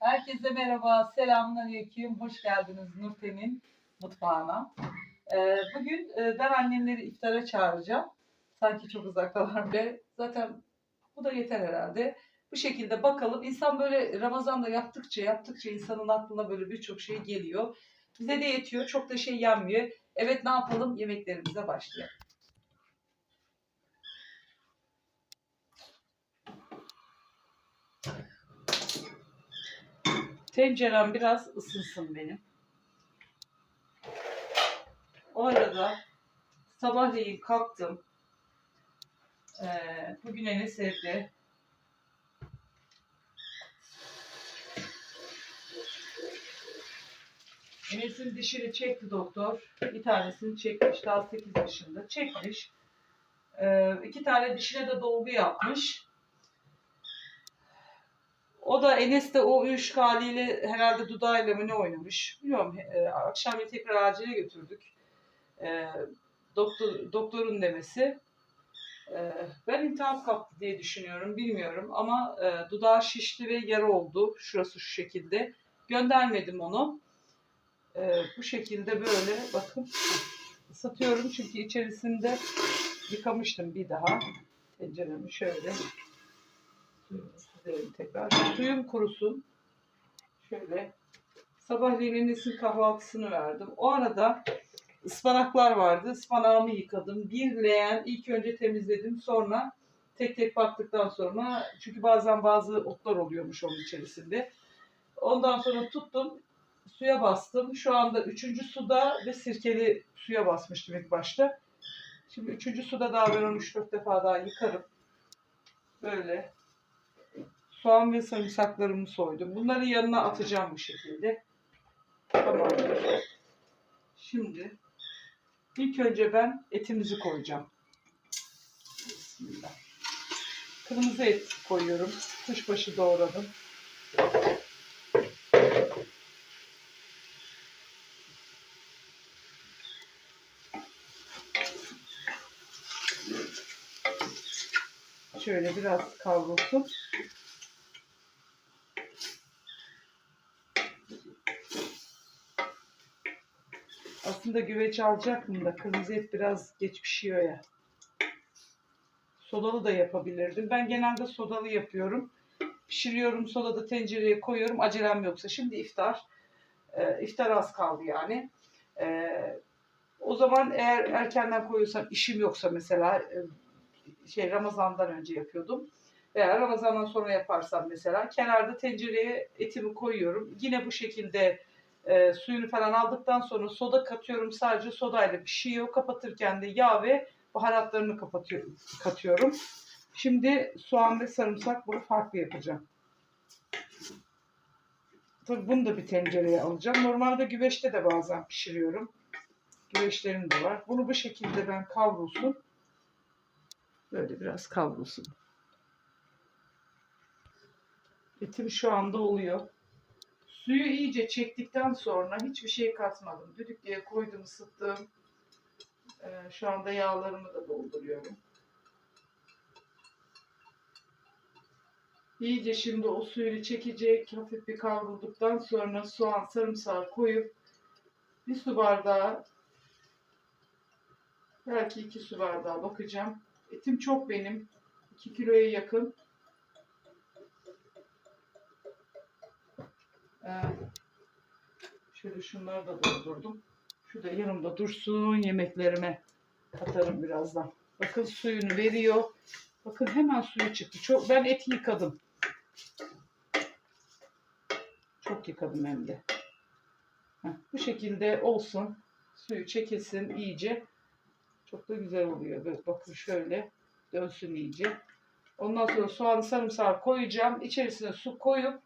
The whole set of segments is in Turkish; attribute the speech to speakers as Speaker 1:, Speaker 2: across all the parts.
Speaker 1: Herkese merhaba, selamünaleyküm. Hoş geldiniz Nurten'in mutfağına. Ee, bugün e, ben annemleri iftara çağıracağım. Sanki çok uzaktalar ve zaten bu da yeter herhalde. Bu şekilde bakalım. İnsan böyle Ramazan'da yaptıkça yaptıkça insanın aklına böyle birçok şey geliyor. Bize de yetiyor. Çok da şey yanmıyor. Evet ne yapalım? Yemeklerimize başlayalım. Tencerem biraz ısınsın benim. O arada sabahleyin kalktım. Ee, bugün Enes evde. Enes'in dişini çekti doktor. Bir tanesini çekmiş. Daha 8 yaşında. Çekmiş. Ee, iki tane dişine de dolgu yapmış. O da Enes de o uyuşuk haliyle herhalde dudağıyla mı ne oynamış. Bilmiyorum. E, akşam tekrar acile götürdük. E, doktor, doktorun demesi. E, ben intihap kaptı diye düşünüyorum. Bilmiyorum ama e, dudağı şişti ve yara oldu. Şurası şu şekilde. Göndermedim onu. E, bu şekilde böyle bakın satıyorum çünkü içerisinde yıkamıştım bir daha. Tenceremi şöyle süzerim tekrar. Suyum kurusun. Şöyle sabahleyin Enes'in kahvaltısını verdim. O arada ıspanaklar vardı. Ispanağımı yıkadım. Bir leğen ilk önce temizledim. Sonra tek tek baktıktan sonra çünkü bazen bazı otlar oluyormuş onun içerisinde. Ondan sonra tuttum. Suya bastım. Şu anda üçüncü suda ve sirkeli suya basmıştım ilk başta. Şimdi üçüncü suda daha ben onu 3-4 defa daha yıkarım. Böyle soğan ve sarımsaklarımı soydum. Bunları yanına atacağım bu şekilde. Tamam. Şimdi ilk önce ben etimizi koyacağım. Bismillah. Kırmızı et koyuyorum. Kuşbaşı doğradım. Şöyle biraz kavrulsun. Aslında güveç alacaktım da kırmızı et biraz geç pişiyor ya. Sodalı da yapabilirdim. Ben genelde sodalı yapıyorum. Pişiriyorum, soda da tencereye koyuyorum. Acelem yoksa. Şimdi iftar. Ee, iftar az kaldı yani. Ee, o zaman eğer erkenden koyuyorsam, işim yoksa mesela e, şey Ramazan'dan önce yapıyordum. Veya Ramazan'dan sonra yaparsam mesela kenarda tencereye etimi koyuyorum. Yine bu şekilde e, suyunu falan aldıktan sonra soda katıyorum. Sadece sodayla pişiyor. Kapatırken de yağ ve baharatlarını kapatıyorum, katıyorum. Şimdi soğan ve sarımsak bunu farklı yapacağım. Tabii bunu da bir tencereye alacağım. Normalde güveçte de bazen pişiriyorum. Güveçlerim de var. Bunu bu şekilde ben kavrulsun. Böyle biraz kavrulsun. Etim şu anda oluyor. Suyu iyice çektikten sonra hiçbir şey katmadım. Düdüklüye koydum, ısıttım. Ee, şu anda yağlarımı da dolduruyorum. İyice şimdi o suyunu çekecek. Hafif bir kavrulduktan sonra soğan, sarımsağı koyup bir su bardağı belki iki su bardağı bakacağım. Etim çok benim. 2 kiloya yakın. Şöyle şunları da doldurdum. Şu da yanımda dursun. Yemeklerime katarım birazdan. Bakın suyunu veriyor. Bakın hemen suyu çıktı. Çok, ben eti yıkadım. Çok yıkadım hem de. Heh, bu şekilde olsun. Suyu çekilsin iyice. Çok da güzel oluyor. Böyle bakın şöyle dönsün iyice. Ondan sonra soğan sarımsağı koyacağım. İçerisine su koyup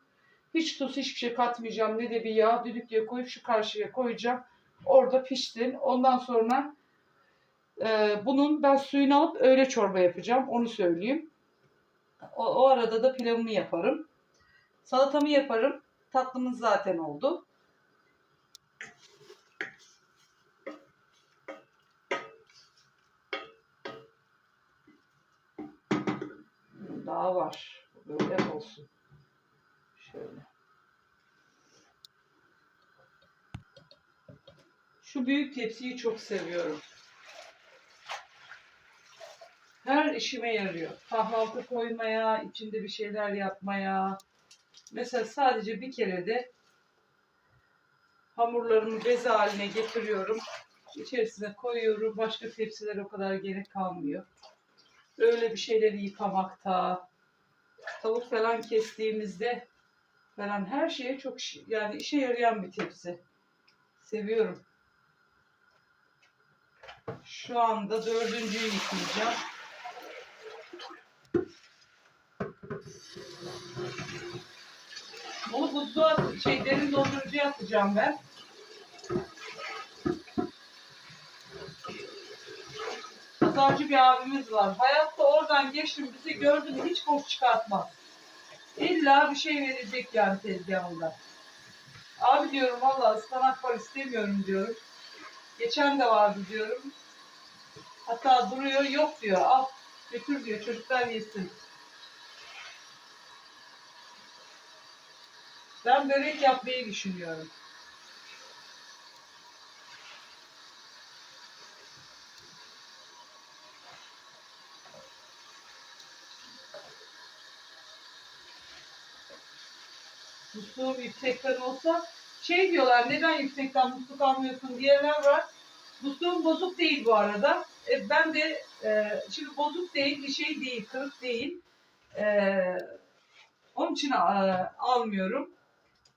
Speaker 1: hiç tuz hiçbir şey katmayacağım. Ne de bir yağ düdüklüye koyup şu karşıya koyacağım. Orada pişsin. Ondan sonra e, bunun ben suyunu alıp öyle çorba yapacağım. Onu söyleyeyim. O, o arada da pilavımı yaparım. Salatamı yaparım. Tatlımız zaten oldu. Daha var. Böyle olsun. Şöyle. Şu büyük tepsiyi çok seviyorum. Her işime yarıyor. Kahvaltı koymaya, içinde bir şeyler yapmaya. Mesela sadece bir kere de hamurlarımı bez haline getiriyorum. İçerisine koyuyorum. Başka tepsiler o kadar gerek kalmıyor. Öyle bir şeyleri yıkamakta. Tavuk falan kestiğimizde falan her şeye çok yani işe yarayan bir tepsi. Seviyorum. Şu anda dördüncüyü yıkayacağım. Bunu buzluğa şey derin dondurucuya atacağım ben. Pazarcı bir abimiz var. Hayatta oradan geçtim bizi gördü mü hiç boş çıkartmaz. İlla bir şey verecek yani tezgahında. Abi diyorum valla ıspanak var istemiyorum diyorum. Geçen de vardı diyorum. Hatta duruyor yok diyor. Al götür diyor çocuklar yesin. Ben börek yapmayı düşünüyorum. Musluğum yüksekten olsa şey diyorlar neden yüksekten musluk almıyorsun diyenler var. Musluğum bozuk değil bu arada. E, ben de e, şimdi bozuk değil bir şey değil kırık değil. E, onun için e, almıyorum.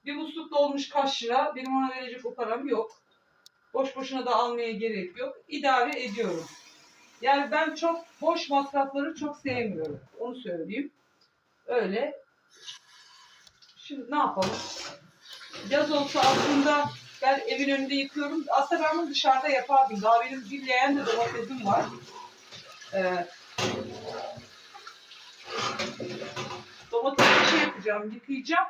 Speaker 1: Bir musluk da olmuş kaç lira. Benim ona verecek o param yok. Boş boşuna da almaya gerek yok. İdare ediyorum. Yani ben çok boş masrafları çok sevmiyorum. Onu söyleyeyim. Öyle. Şimdi ne yapalım? Yaz olsa aslında ben evin önünde yıkıyorum. Aslında ben bunu dışarıda yapardım. Daha benim billeyen de domatesim var. Ee, domatesi şey yapacağım, yıkayacağım.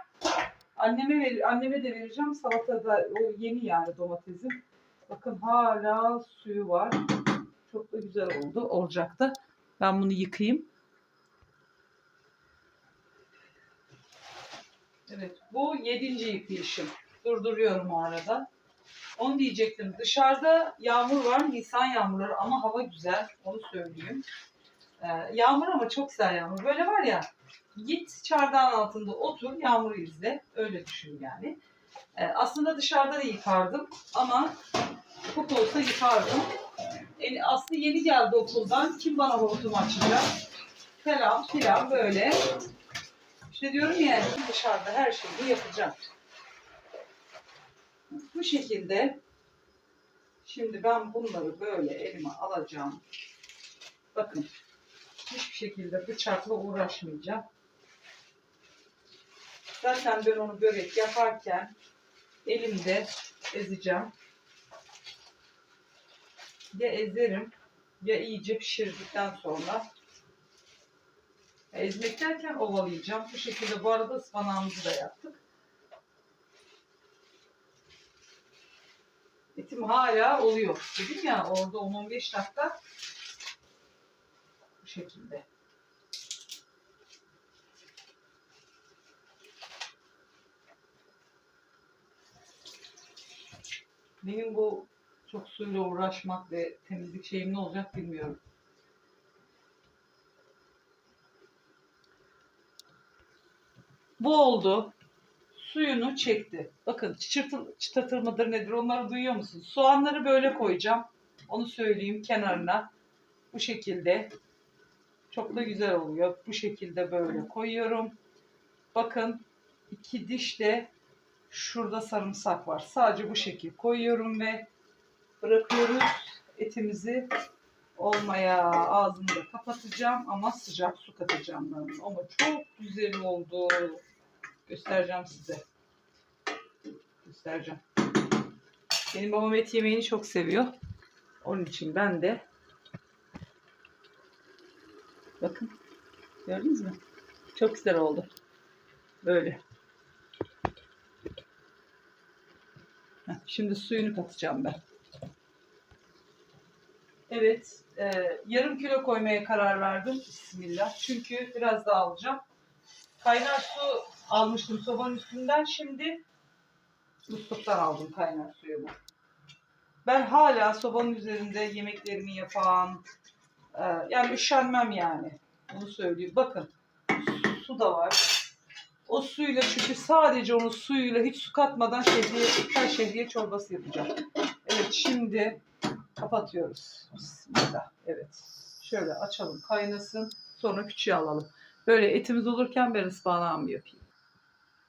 Speaker 1: Anneme ver, anneme de vereceğim. Salatada o yeni yani domatesim. Bakın hala suyu var. Çok da güzel oldu. Olacak da. Ben bunu yıkayayım. Evet, bu yedinci yıkayışım. Durduruyorum o arada. Onu diyecektim. Dışarıda yağmur var, Nisan yağmurları ama hava güzel. Onu söyleyeyim. Ee, yağmur ama çok güzel yağmur. Böyle var ya, git çardağın altında otur, yağmuru izle. Öyle düşün yani. Ee, aslında dışarıda da yıkardım ama çok olsa yıkardım. En, Aslı yeni geldi okuldan. Kim bana hortumu açacak? Falan filan böyle. İşte diyorum ya dışarıda her şeyi yapacağım. Bu şekilde şimdi ben bunları böyle elime alacağım. Bakın hiçbir şekilde bıçakla uğraşmayacağım. Zaten ben onu börek yaparken elimde ezeceğim. Ya ezerim ya iyice pişirdikten sonra Ezmek derken ovalayacağım. Bu şekilde bu arada ıspanağımızı da yaptık. Etim hala oluyor. Dedim ya orada 10-15 dakika bu şekilde. Benim bu çok suyla uğraşmak ve temizlik şeyim ne olacak bilmiyorum. Bu oldu. Suyunu çekti. Bakın çıtırtıl, çıtırtır mıdır nedir onları duyuyor musunuz? Soğanları böyle koyacağım. Onu söyleyeyim kenarına. Bu şekilde. Çok da güzel oluyor. Bu şekilde böyle koyuyorum. Bakın iki diş de şurada sarımsak var. Sadece bu şekil koyuyorum ve bırakıyoruz etimizi olmaya ağzını da kapatacağım ama sıcak su katacağım ben. Ama çok güzel oldu. Göstereceğim size. Göstereceğim. Benim babam et yemeğini çok seviyor. Onun için ben de bakın gördünüz mü? Çok güzel oldu. Böyle. Şimdi suyunu katacağım ben. Evet, e, yarım kilo koymaya karar verdim. Bismillah. Çünkü biraz daha alacağım. Kaynar su almıştım sobanın üstünden. Şimdi musluktan aldım kaynar suyumu. Ben hala sobanın üzerinde yemeklerimi yapan, e, yani üşenmem yani. Bunu söyleyeyim. Bakın su da var. O suyla çünkü sadece onu suyuyla hiç su katmadan şehriye, tel şehriye çorbası yapacağım. Evet şimdi kapatıyoruz. Bismillah. Evet. Şöyle açalım kaynasın. Sonra küçüğe alalım. Böyle etimiz olurken ben ıspanağımı yapayım.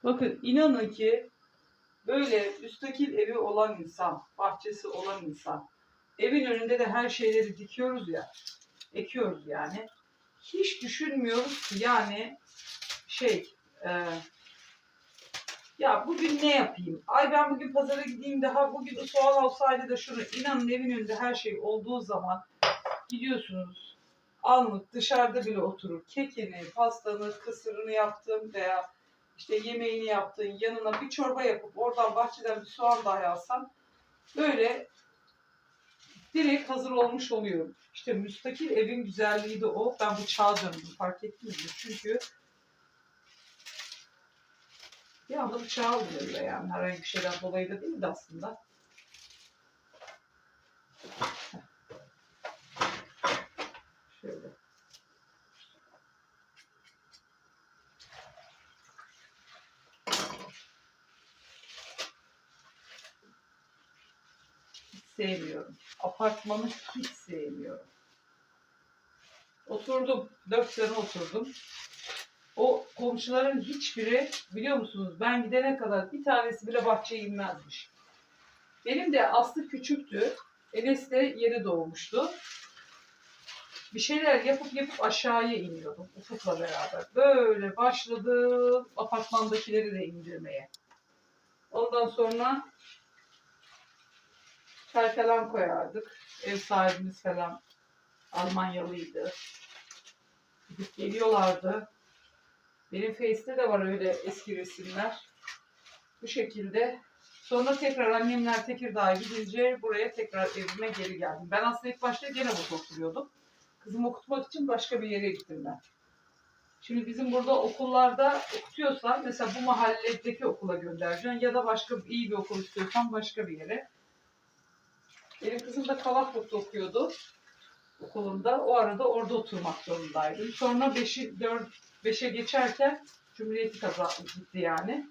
Speaker 1: Bakın inanın ki böyle müstakil evi olan insan, bahçesi olan insan, evin önünde de her şeyleri dikiyoruz ya, ekiyoruz yani. Hiç düşünmüyoruz ki yani şey, e, ya bugün ne yapayım? Ay ben bugün pazara gideyim daha bugün soğan olsaydı da şunu. İnanın evin önünde her şey olduğu zaman gidiyorsunuz. Anlık dışarıda bile oturur. Kekini, pastanı, kısırını yaptın veya işte yemeğini yaptın. Yanına bir çorba yapıp oradan bahçeden bir soğan dahi alsan böyle direkt hazır olmuş oluyor. İşte müstakil evin güzelliği de o. Ben bu çağ döndüm fark ettiniz mi? Çünkü bir anda bu çağ oluyor yani herhangi bir şeyden dolayı da değil de aslında. Şöyle. Sevmiyorum. Apartmanı hiç sevmiyorum. Oturdum. Dört sene oturdum. O komşuların hiçbiri biliyor musunuz ben gidene kadar bir tanesi bile bahçeye inmezmiş. Benim de Aslı küçüktü. Enes de yeni doğmuştu. Bir şeyler yapıp yapıp aşağıya iniyordum Ufuk'la beraber. Böyle başladım apartmandakileri de indirmeye. Ondan sonra çay falan koyardık. Ev sahibimiz falan Almanyalıydı. Gidip geliyorlardı. Benim Face'te de var öyle eski resimler. Bu şekilde. Sonra tekrar annemler Tekirdağ'a gidince buraya tekrar evime geri geldim. Ben aslında ilk başta gene burada oturuyordum. Kızımı okutmak için başka bir yere gittim ben. Şimdi bizim burada okullarda okutuyorsan mesela bu mahalledeki okula göndereceksin ya da başka iyi bir okul istiyorsan başka bir yere. Benim kızım da Kavaklık'ta okuyordu okulunda. O arada orada oturmak zorundaydım. Sonra 5'i 4 5'e geçerken Cumhuriyeti kazandı gitti yani.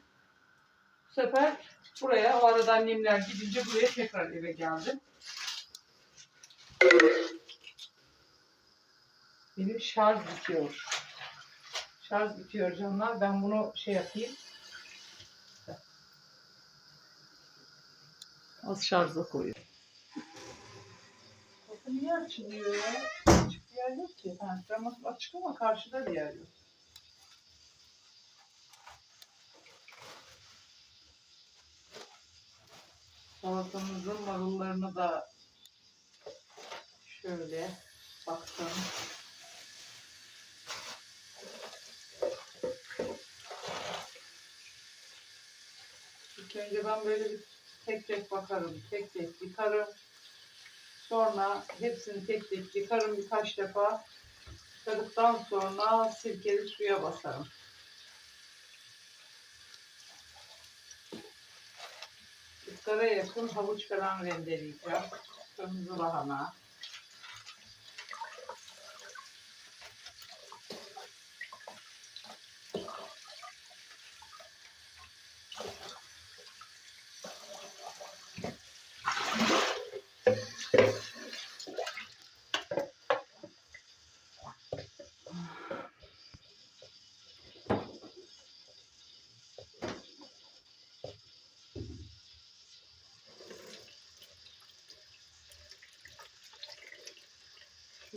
Speaker 1: Bu sefer buraya o arada annemler gidince buraya tekrar eve geldim. Benim şarj bitiyor. Şarj bitiyor canlar. Ben bunu şey yapayım. Az şarja koyuyorum. Kapı niye açılıyor ya? Açık bir yer yok ki. Ha, cam açık ama karşıda bir yer yok. Salatamızın marullarını da şöyle baktım. İlk önce ben böyle bir tek tek bakarım, tek tek yıkarım. Sonra hepsini tek tek yıkarım birkaç defa. Yıkadıktan sonra sirkeli suya basarım. Iskara yakın havuç falan rendeleyeceğim. Kırmızı lahana.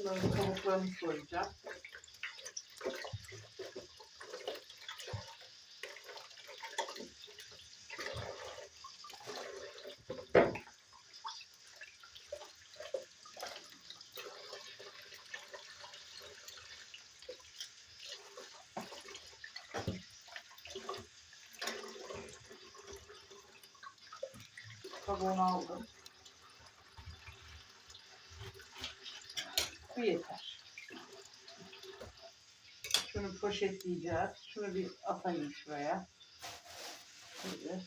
Speaker 1: Şunların kabuklarını soyacağım. Kabuğunu aldım. Bu yeter. Şunu poşetleyeceğiz. Şunu bir atayım şuraya. Şöyle.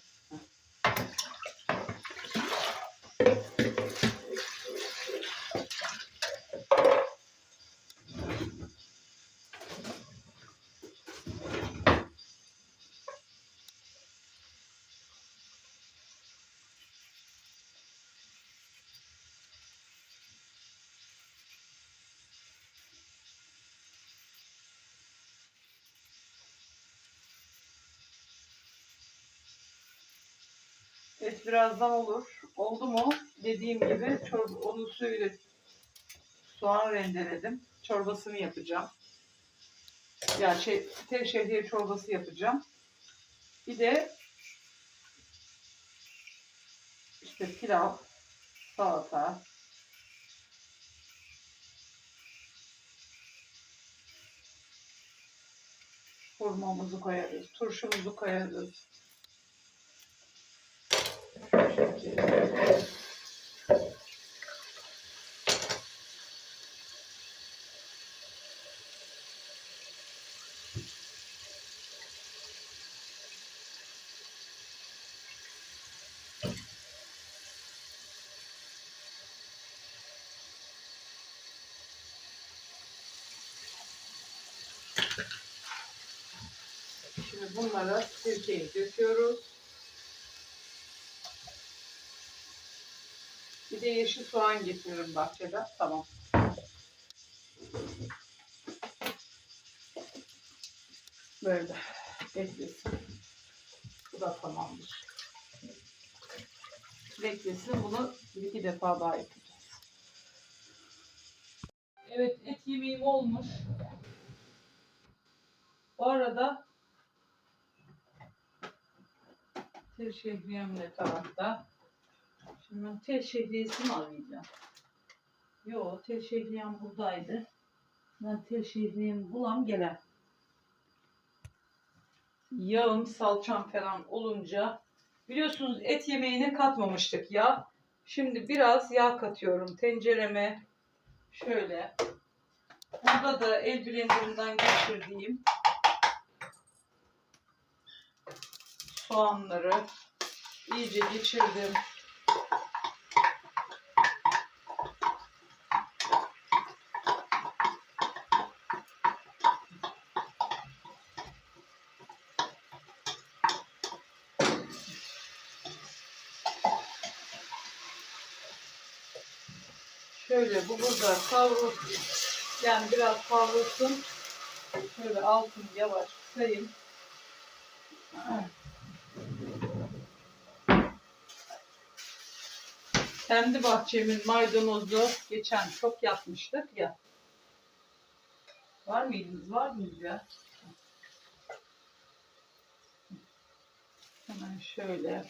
Speaker 1: Birazdan olur. Oldu mu? Dediğim gibi çorba, onun suyuyla soğan rendeledim. Çorbasını yapacağım. Ya şey, tel şehriye çorbası yapacağım. Bir de işte pilav, salata, hurmamızı koyarız, turşumuzu koyarız. Şimdi bunlara sirkeyi döküyoruz. Bir de yeşil soğan getiriyorum bahçeden. Tamam. Böyle beklesin. Bu da tamamdır. Beklesin. Bunu bir iki defa daha yapacağız. Evet et yemeğim olmuş. Bu arada tel şehriyem de tarafta. Ben tel şehriyesini arayacağım. Yo tel şehriyem buradaydı. Ben tel şehriyemi bulam gelen. Yağım, salçam falan olunca biliyorsunuz et yemeğine katmamıştık ya. Şimdi biraz yağ katıyorum tencereme. Şöyle. Burada da el blenderından geçirdiğim soğanları iyice geçirdim. Şöyle bu burada kavrulsun. Yani biraz kavrulsun. Şöyle altını yavaş kısayım. Kendi bahçemin maydanozu geçen çok yapmıştık ya. Var mıydınız? Var mıyız ya? Hemen şöyle.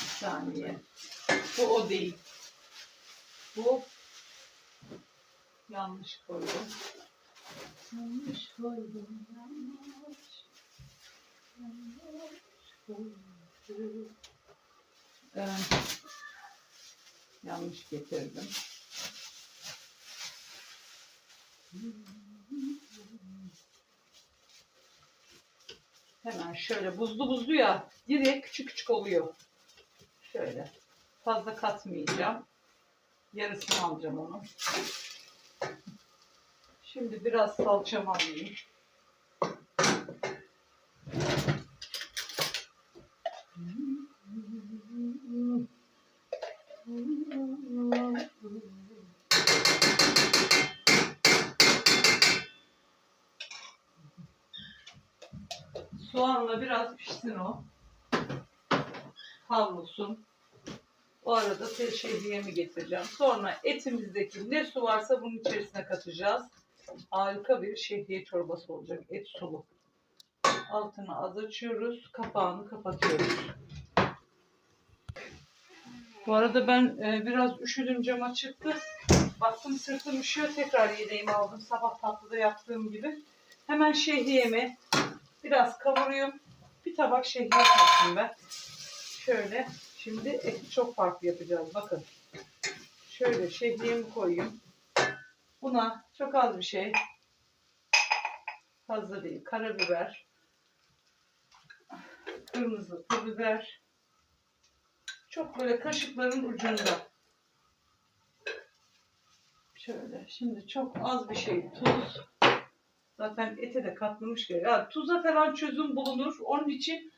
Speaker 1: Bir saniye. Bu o değil. Bu yanlış koydum. Yanlış koydum. Yanlış. Yanlış koydum. Ee, yanlış getirdim. Hemen şöyle buzlu buzlu ya direkt küçük küçük oluyor. Şöyle fazla katmayacağım. Yarısını alacağım onu. Şimdi biraz salçamı alayım. Soğanla biraz pişsin o. Kavrulsun. O arada şehriyemi getireceğim. Sonra etimizdeki ne su varsa bunun içerisine katacağız. Harika bir şehriye çorbası olacak. Et sulu. Altını az açıyoruz. Kapağını kapatıyoruz. Bu arada ben e, biraz üşüdüm cama çıktı. Baktım sırtım üşüyor. Tekrar yedeğimi aldım. Sabah tatlıda yaptığım gibi. Hemen şehriyemi biraz kavuruyum. Bir tabak şehriye kattım ben. Şöyle. Şimdi eti çok farklı yapacağız. Bakın. Şöyle şehriyemi koyayım. Buna çok az bir şey. Fazla değil. Karabiber. Kırmızı biber. Çok böyle kaşıkların ucunda. Şöyle. Şimdi çok az bir şey tuz. Zaten ete de katlamış gibi. Ya tuza falan çözüm bulunur. Onun için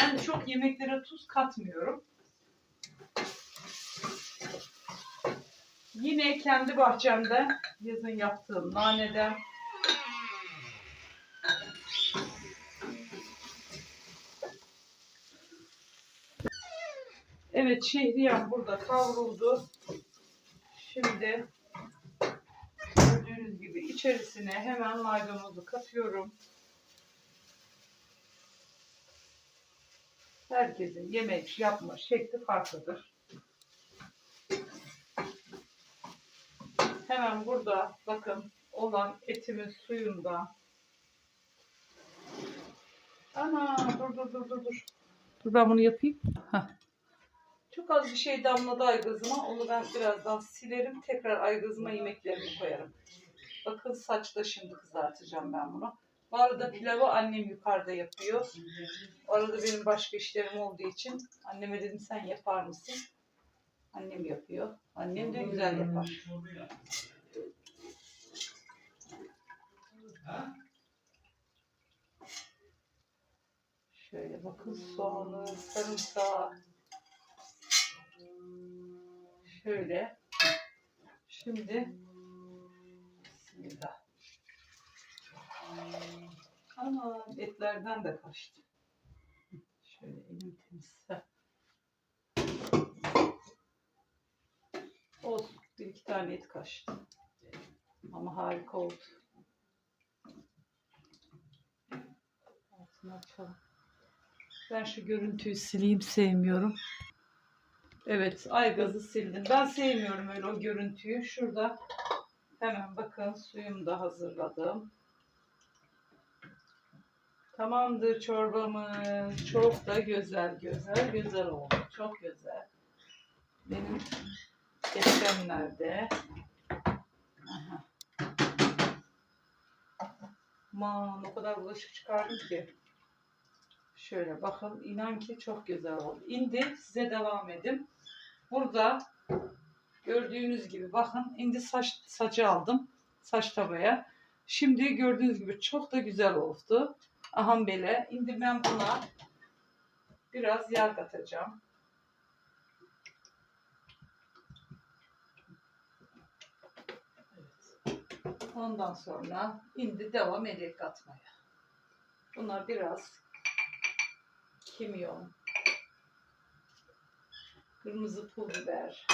Speaker 1: ben çok yemeklere tuz katmıyorum. Yine kendi bahçemde yazın yaptığım naneden Evet şehriyem burada kavruldu. Şimdi gördüğünüz gibi içerisine hemen maydanozu katıyorum. Herkesin yemek yapma şekli farklıdır. Hemen burada bakın olan etimin suyundan. Ana dur dur dur dur dur. Dur ben bunu yapayım. Heh. Çok az bir şey damladı aygazıma. Onu ben birazdan silerim. Tekrar aygazıma yemeklerimi koyarım. Bakın saçta şimdi kızartacağım ben bunu. Bu arada pilavı annem yukarıda yapıyor. O arada benim başka işlerim olduğu için anneme dedim sen yapar mısın? Annem yapıyor. Annem de güzel yapar. Şöyle bakın soğanı, sarımsağı. Şöyle. Şimdi Bismillah. Ama etlerden de kaçtı. Şöyle elim temiz. Olsun. Bir iki tane et kaçtı. Ama harika oldu. Altını açalım. Ben şu görüntüyü sileyim sevmiyorum. Evet aygazı sildim. Ben sevmiyorum öyle o görüntüyü. Şurada hemen bakın suyumu da hazırladım. Tamamdır çorbamız. Çok da güzel güzel güzel oldu. Çok güzel. Benim geçenlerde Aha. Aman o kadar bulaşık çıkardım ki. Şöyle bakın inan ki çok güzel oldu. İndi size devam edin. Burada gördüğünüz gibi bakın indi saç saçı aldım. Saç tabaya. Şimdi gördüğünüz gibi çok da güzel oldu. Aha böyle. Indi ben buna biraz yağ katacağım. Ondan sonra indi devam edek katmaya. Buna biraz kimyon, kırmızı pul biber,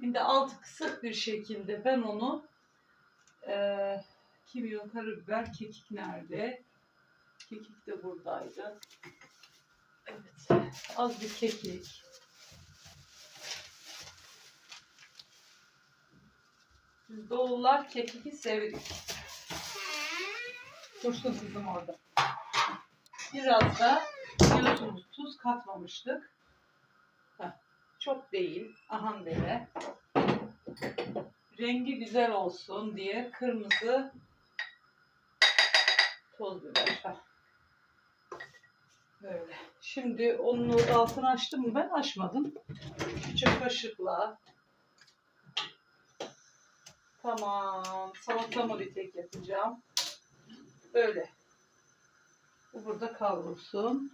Speaker 1: Şimdi altı kısık bir şekilde ben onu eee kimyon, karabiber, kekik nerede? Kekik de buradaydı. Evet. Az bir kekik. Biz doğullar kekiki sevdik. Dursun kızım orada. Biraz da biliyorsunuz tuz katmamıştık. Heh, çok değil. Aha böyle. Rengi güzel olsun diye kırmızı toz biber. Heh. Böyle. Şimdi onun altını açtım mı? Ben açmadım. Küçük kaşıkla. Tamam. Salatamı bir tek yapacağım. Böyle. Bu burada kavrulsun.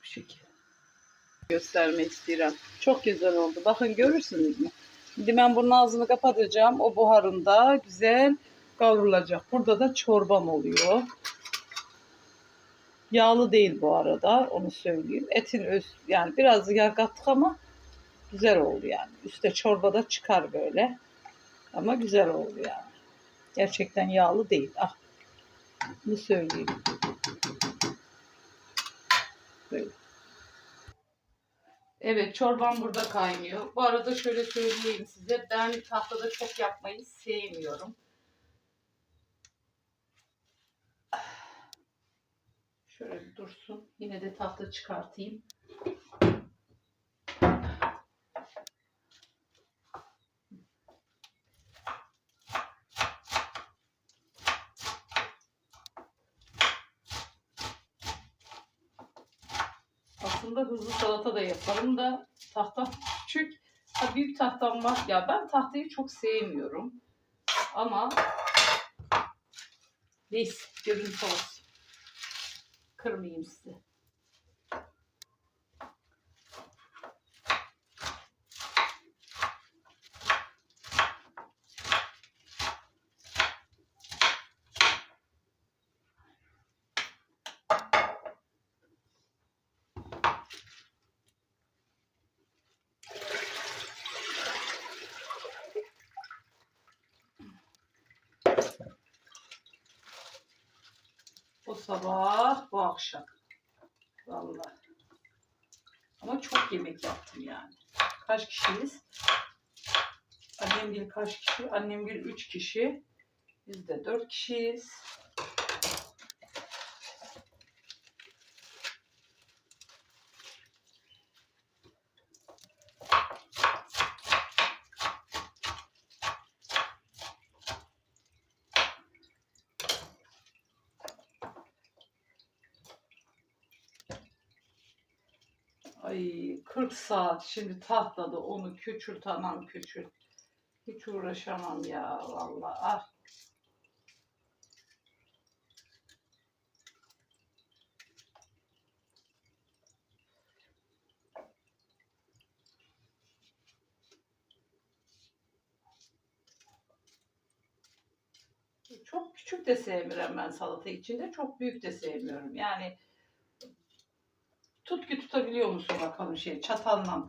Speaker 1: Bu şekilde. Göstermek istiyorum. Çok güzel oldu. Bakın görürsünüz mü? Şimdi ben bunun ağzını kapatacağım. O buharında güzel kavrulacak. Burada da çorbam oluyor. Yağlı değil bu arada. Onu söyleyeyim. Etin öz yani biraz yağ kattık ama güzel oldu yani. Üste çorbada çıkar böyle. Ama güzel oldu yani. Gerçekten yağlı değil. Ah. Bunu söyleyeyim. Böyle. Evet çorbam burada kaynıyor. Bu arada şöyle söyleyeyim size. Ben tahtada çok yapmayı sevmiyorum. Şöyle dursun. Yine de tahta çıkartayım. Aslında hızlı salata da yaparım da tahta küçük. Ha, büyük tahtam var. Ya ben tahtayı çok sevmiyorum. Ama neyse görüntü olsun. Kırmayayım sizi. O sabah, bu akşam. Vallahi. Ama çok yemek yaptım yani. Kaç kişiyiz? Annem bir kaç kişi? Annem bir üç kişi. Biz de dört kişiyiz. Ay 40 saat şimdi tahtada onu küçült anam küçült. Hiç uğraşamam ya vallahi. Ah. Çok küçük de sevmiyorum ben salata içinde. Çok büyük de sevmiyorum. Yani tut ki tutabiliyor musun bakalım şey çatalla.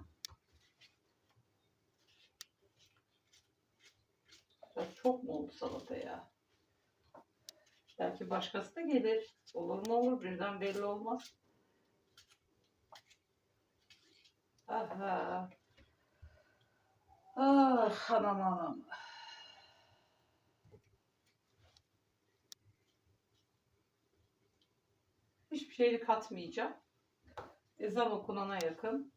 Speaker 1: Çok mu oldu salata ya? Belki başkası da gelir. Olur mu olur birden belli olmaz. Aha. Ah anam anam. Hiçbir şeyi katmayacağım. Ezan okunana yakın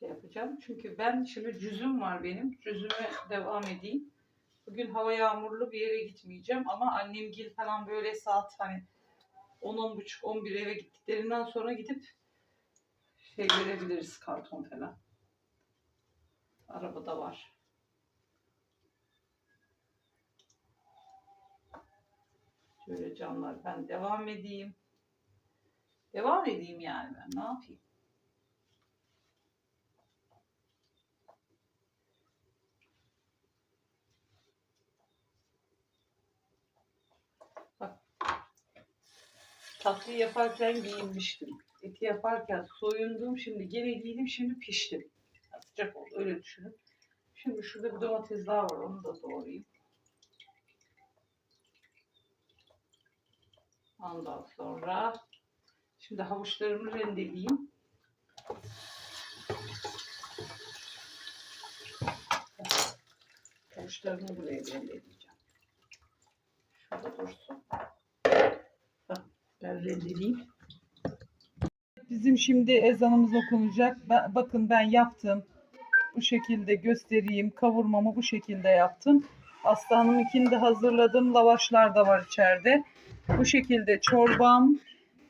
Speaker 1: şey yapacağım. Çünkü ben şimdi cüzüm var benim. Cüzüme devam edeyim. Bugün hava yağmurlu bir yere gitmeyeceğim ama annem gil falan böyle saat hani 10 10 buçuk 11 eve gittiklerinden sonra gidip şey verebiliriz karton falan. Arabada var. Şöyle canlar ben devam edeyim. Devam edeyim yani ben ne yapayım? Bak. Tatlıyı yaparken giyinmiştim. Eti yaparken soyundum. Şimdi gene giydim. Şimdi piştim. Sıcak oldu öyle düşünün. Şimdi şurada bir domates daha var. Onu da doğrayayım. Ondan sonra şimdi havuçlarımı rendeleyeyim. Havuçlarımı buraya rendeleyeceğim. Şurada dursun. Ben rendeleyeyim. Bizim şimdi ezanımız okunacak. Ben- bakın ben yaptım. Bu şekilde göstereyim. Kavurmamı bu şekilde yaptım. Aslanımınkini de hazırladım. Lavaşlar da var içeride. Bu şekilde çorbam,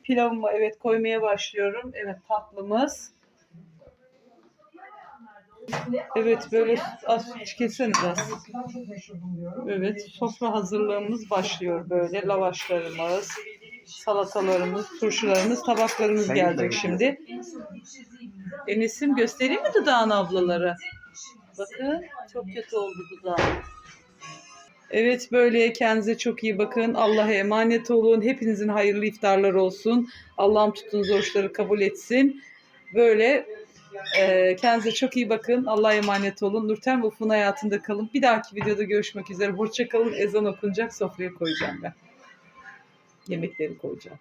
Speaker 1: pilavımı evet koymaya başlıyorum. Evet tatlımız. Evet böyle az kesene biraz. Evet sofra hazırlığımız başlıyor böyle. Lavaşlarımız, salatalarımız, turşularımız, tabaklarımız gelecek şimdi. Enes'im göstereyim mi dudağını ablalara? Bakın çok kötü oldu dudağı. Evet böyle kendinize çok iyi bakın. Allah'a emanet olun. Hepinizin hayırlı iftarları olsun. Allah'ım tuttuğunuz oruçları kabul etsin. Böyle e, kendinize çok iyi bakın. Allah'a emanet olun. Nurten ve Ufuk'un hayatında kalın. Bir dahaki videoda görüşmek üzere. Hoşça kalın. Ezan okunacak. Sofraya koyacağım ben. Yemekleri koyacağım.